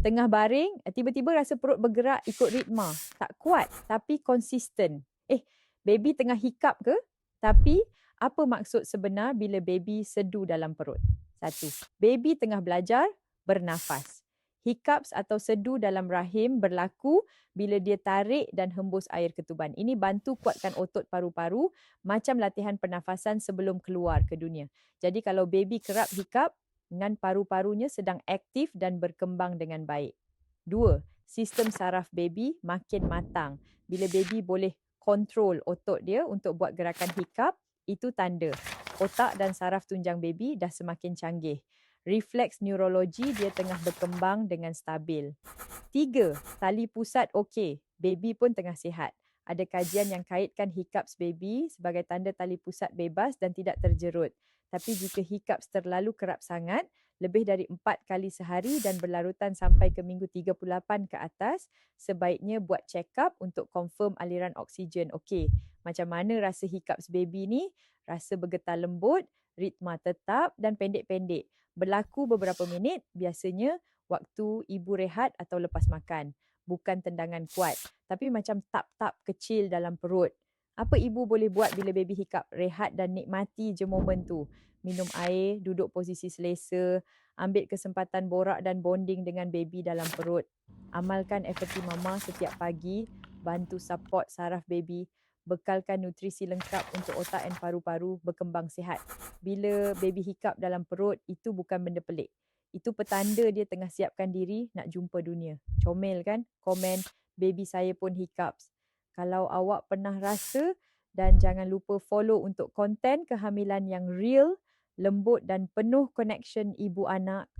Tengah baring, eh, tiba-tiba rasa perut bergerak ikut ritma. Tak kuat tapi konsisten. Eh, baby tengah hiccup ke? Tapi apa maksud sebenar bila baby sedu dalam perut? Satu, baby tengah belajar bernafas. Hiccups atau sedu dalam rahim berlaku bila dia tarik dan hembus air ketuban. Ini bantu kuatkan otot paru-paru macam latihan pernafasan sebelum keluar ke dunia. Jadi kalau baby kerap hiccup, dengan paru-parunya sedang aktif dan berkembang dengan baik. Dua, sistem saraf baby makin matang. Bila baby boleh kontrol otot dia untuk buat gerakan hiccup, itu tanda otak dan saraf tunjang baby dah semakin canggih refleks neurologi dia tengah berkembang dengan stabil. Tiga, tali pusat okey, baby pun tengah sihat. Ada kajian yang kaitkan hiccups baby sebagai tanda tali pusat bebas dan tidak terjerut. Tapi jika hiccups terlalu kerap sangat, lebih dari empat kali sehari dan berlarutan sampai ke minggu 38 ke atas, sebaiknya buat check up untuk confirm aliran oksigen. Okey, macam mana rasa hiccups baby ni? Rasa bergetar lembut, ritma tetap dan pendek-pendek berlaku beberapa minit biasanya waktu ibu rehat atau lepas makan. Bukan tendangan kuat tapi macam tap-tap kecil dalam perut. Apa ibu boleh buat bila baby hiccup? Rehat dan nikmati je momen tu. Minum air, duduk posisi selesa, ambil kesempatan borak dan bonding dengan baby dalam perut. Amalkan FFT mama setiap pagi, bantu support saraf baby bekalkan nutrisi lengkap untuk otak dan paru-paru berkembang sihat. Bila baby hiccup dalam perut, itu bukan benda pelik. Itu petanda dia tengah siapkan diri nak jumpa dunia. Comel kan? Komen, baby saya pun hiccups. Kalau awak pernah rasa dan jangan lupa follow untuk konten kehamilan yang real, lembut dan penuh connection ibu anak